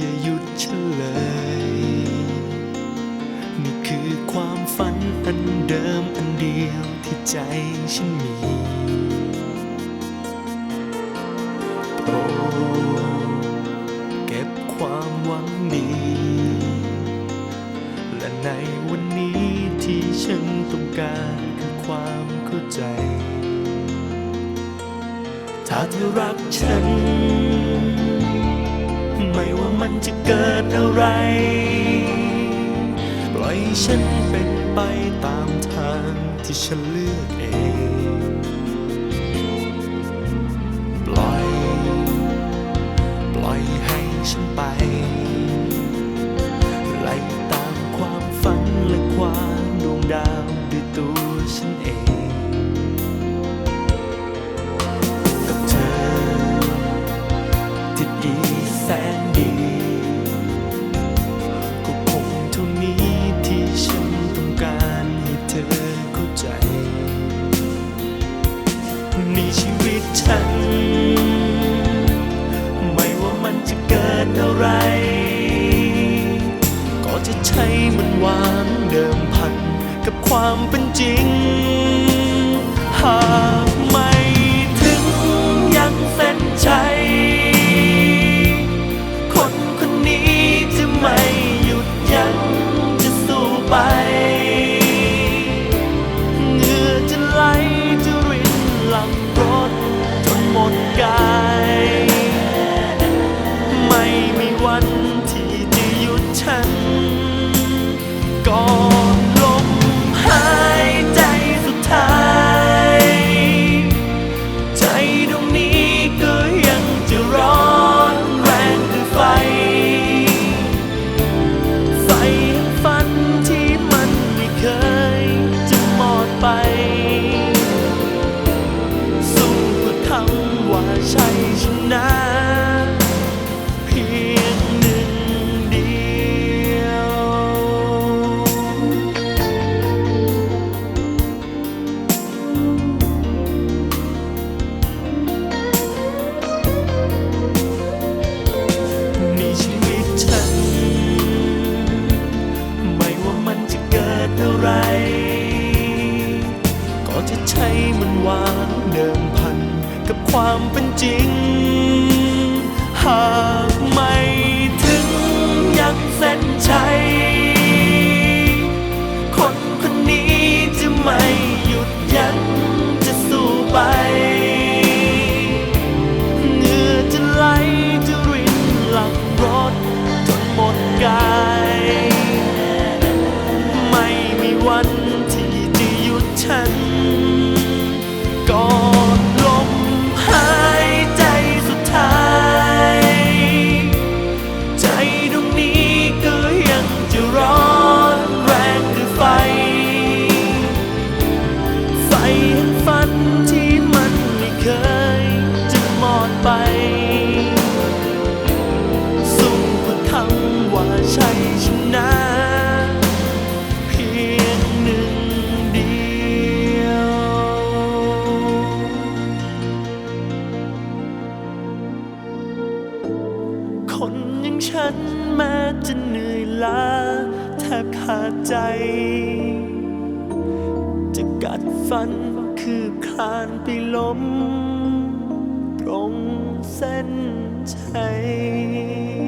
อย่าหยุดฉันเลย นี่คือความฝันอันเดิมอันเดียวที่ใจฉันมีโปรเก็บความหวังดี และในวันนี้ที่ฉันต้องการคือความเข้าใจถ้าเธอรักฉัน ไม่ว่ามันจะเกิดอะไร ปล่อยฉันเป็นไปตามทางที่ฉันเลือกเอง แสน เป็นจริง หากไม่ถึงยังเส้นชัยคนคนนี้จะไม่หยุดยั้งจะสู้ไปเหงื่อจะไหลจะรินหลังรถจนหมดกาย ไม่มีวันที่จะหยุดฉัน คนอย่างฉันแม้จะเหนื่อยล้าแทบขาดใจ จะกัดฟันคือคลานไปล้มตรงเส้นชัย